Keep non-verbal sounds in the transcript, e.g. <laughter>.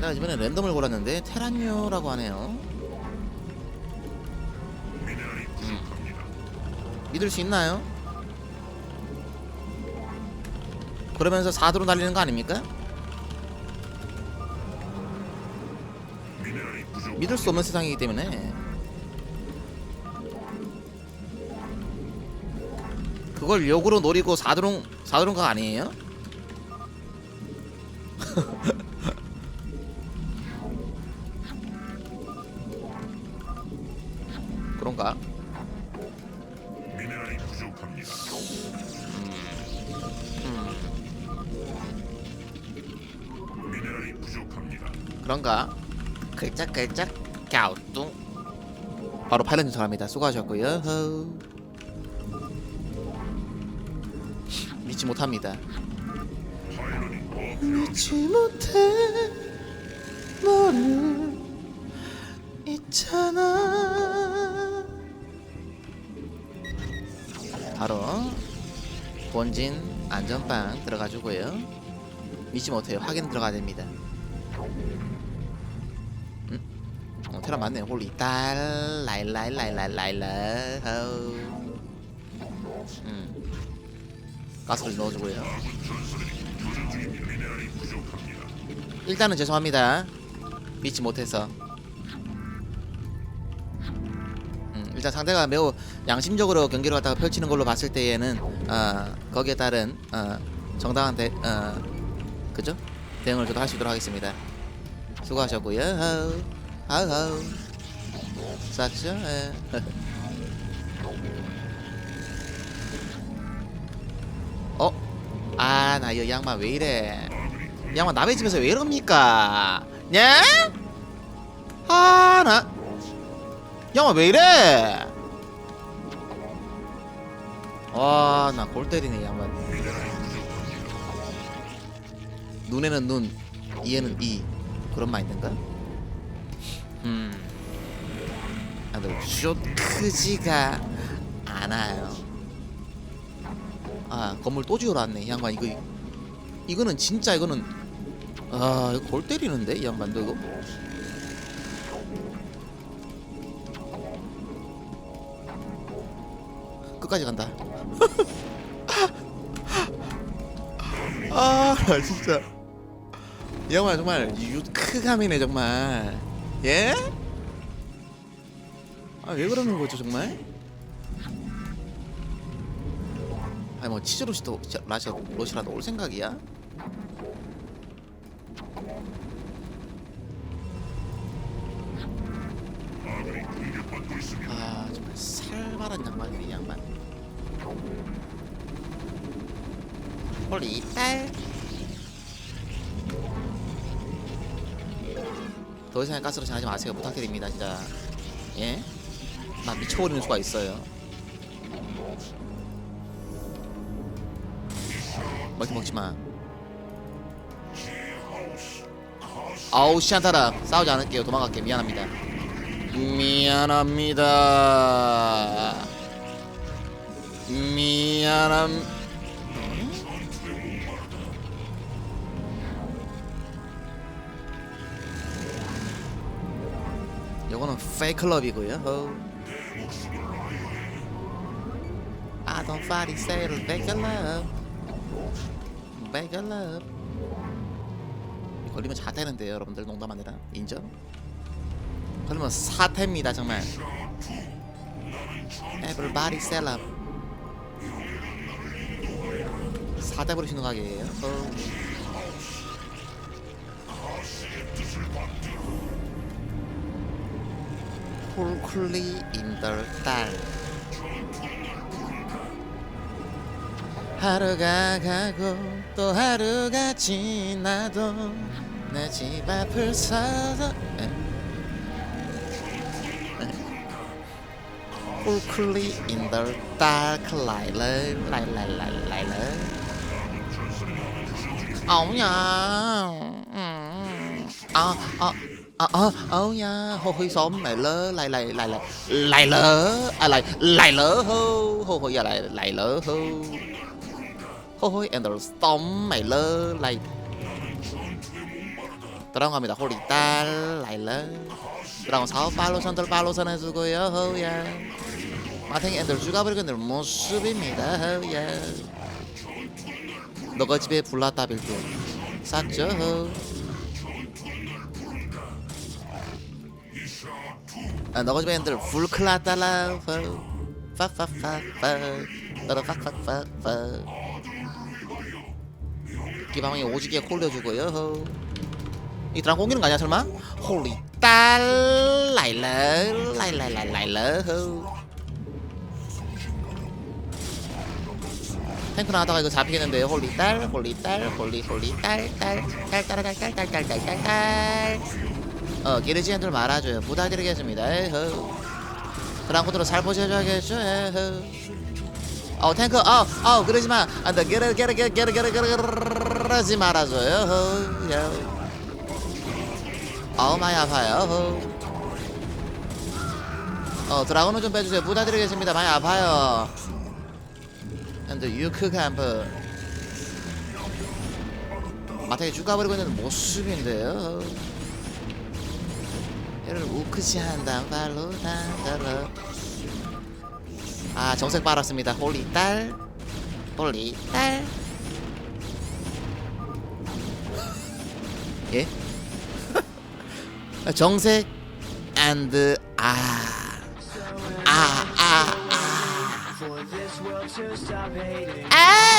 랜덤을 골랐는데 테란유라고 하네요. 부족합니다. 믿을 수 있나요? 그러면서 4도로 날리는 거 아닙니까? 믿을 수 없는 세상이기 때문에 그걸 역으로 노리고 4도롱 4도롱가 아니에요? <laughs> 그런가? 글짝글짝 갸우뚱 바로 파일럿 요청합니다 수고하셨고요. 믿지 못합니다. 믿지 못해 너를 있잖아 바로 본진 안전빵 들어가주고요 믿지 못해요 확인 들어가야 됩니다 음? 어, 테라 맞네요 홀리 딸 라일라일라일라일라 하우 음 가스를 넣어주고요. 일단은 죄송합니다. 믿지 못해서. 음, 일단 상대가 매우 양심적으로 경기를 갖다가 펼치는 걸로 봤을 때에는 어, 거기에 따른 어, 정당한 대, 어, 그죠? 대응을 저도 할 수 있도록 하겠습니다. 수고하셨고요. 하우, 하우. 쌌죠? 예. 어? 아, 나 이 양반 왜 이래? 이 양반 남의 집에서 왜 이럽니까? 예? 아, 나. 이 양반 왜 이래? 와, 나 골 때리네, 이 양반. 눈에는 눈, 이에는 이. 그런 마인드인가? 근데 슛 크지가 않아요. 아, 건물 또 지어놨네, 이 양반. 이거, 이거는 진짜 이거는 아 이거 골 때리는데 이 양반도 이거 끝까지 간다 <laughs> 아나 진짜 이 양반 정말 유크감이네 정말 예? 아 왜 그러는 거죠 정말? 아니 뭐 치즈로시도 라시아 로시라도 올 생각이야? 아 정말 살벌한 양반이네 이 양반 홀리 딸. 더 이상의 가스로 전하지 마세요 부탁드립니다 진짜 예? 나 미쳐버리는 수가 있어요 멀티 먹지 마 아우 시안타라 싸우지 않을게요 도망갈게 미안합니다 미안합니다. 미안함. 요거는 페이크 러비고요. 어. I don't fight it, say it, fake love. fake love. 걸리면 자태는데요, 여러분들 농담 아니라 인정? 그러면 사태입니다 정말 Everybody sell up 사대 부르시는 가게예요 어. 콜콜리 인덜딸. 하루가 가고 또 하루가 지나도 내 집 앞을 서서 콜콜리 인덜딸 클라이를 라이라이라이라이라 아우냐. 아아. ờ ờ ờ nha hồ hơi xóm lại lỡ lại lại lại lại lại lỡ à lại lại lỡ hô hồ hồi giờ lại lại lỡ hô hồ hơi em đỡ xóm mày lỡ lại 들어갑니다 호리딸 라일러 들어가면 사업 팔로선들 팔로선 해주고요 허우야 마탱이 애들 죽어버리건들 모습입니다 허우야 너가 집에 불났다 빌드 쌌죠 허우 아, 집에 애들 불클났다라 호. 파파파파 너라 파파파파 기방이 오지게 콜려주고요 호. 이 드라곤 공기는 거 아니야 설마? 홀리 딸 라일라 라일라 라일라 호. 탱크 나가다가 이거 잡히겠는데요 홀리 딸 홀리 딸 홀리 홀리 딸딸딸딸딸딸딸딸딸딸 어 기르지엔들 말아줘요. 부탁드리겠습니다. 에허 드라곤으로 살포시 해줘야겠죠. 에허 어 탱크. 어 어 그러지 마. 안 돼. 게르 게르 게르 게르 게르 게르 그러지 말아줘요. 호, 요. 어우 많이 아파요. 호. 어 드라곤을 좀 빼주세요. 부탁드리겠습니다. 많이 아파요. 근데 유크 캠프. 마탱이 죽어버리고 있는 모습인데요 얘를 우크시한다 발로 단달러 아 정색 빨았습니다 홀리 딸 홀리 딸 <laughs> 예? <laughs> 정색 and 아. 아, 아, 아. 아.